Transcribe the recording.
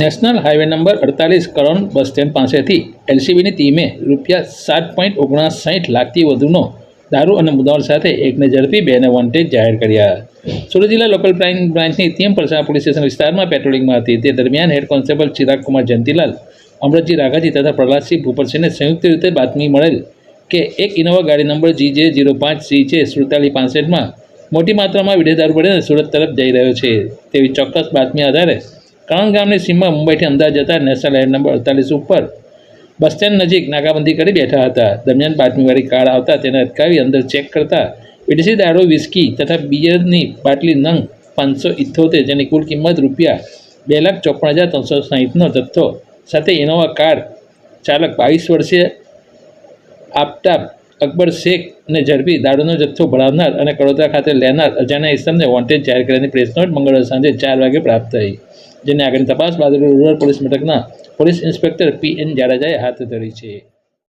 National highway number અડતાલીસ crore bus stand પાસેથી એલસીબીની ટીમે રૂપિયા સાત પોઈન્ટ ઓગણસાઠ લાખથી વધુનો દારૂ અને મુદ્દાઓ સાથે એકને ઝડપી બેને વોન્ટેડ જાહેર કર્યા. સુરત જિલ્લા લોકલ ક્રાઇમ બ્રાન્ચની ટીમ પરસા પોલીસ સ્ટેશન વિસ્તારમાં પેટ્રોલિંગમાં હતી. તે દરમિયાન હેડ કોન્સ્ટેબલ ચિરાગ કુમાર જયંતિલાલ અમૃતજી રાઘાજી તથા પ્રહલાદસિંહ ભૂપતસિંહને સંયુક્ત રીતે બાતમી મળેલ કે એક ઇનોવા ગાડી નંબર જી જે જીરો પાંચ સી છે સુડતાલીસ પાસઠમાં મોટી માત્રામાં વિડેદારૂ દારૂ ભરીને સુરત તરફ જઈ રહ્યો છે. તેવી ચોક્કસ બાતમી આધારે કણંદ ગામની સીમમાં મુંબઈથી અમદાવાદ જતા નેશનલ હાઈવે નંબર અડતાલીસ ઉપર બસ સ્ટેન્ડ નજીક નાકાબંધી કરી બેઠા હતા. દરમિયાન બાતમીવાળી કાર આવતા તેને અટકાવી અંદર ચેક કરતા વિદેશી દારૂ, વિસ્કી તથા બિયરની બાટલી નંગ પાંચસો ઇથોતેર જેની કુલ કિંમત રૂપિયા બે લાખ ચોપન હજાર ત્રણસો સાહીઠનો જથ્થો સાથે ઇનોવા કાર ચાલક બાવીસ વર્ષીય આફતાબ અકબર શેખને ઝડપી દારૂનો જથ્થો ભરાવનાર અને કડોદરા ખાતે લેનાર અજાણ્યા ઇસમને વોન્ટેજ જાહેર કર્યાની પ્રેસ નોટ મંગળવાર સાંજે ચાર વાગે પ્રાપ્ત થઈ, જેની આગળની તપાસ બાદ રૂરલ પોલીસ મથકના પોલીસ ઇન્સ્પેક્ટર પી એન જાડેજાએ હાથ ધરી છે.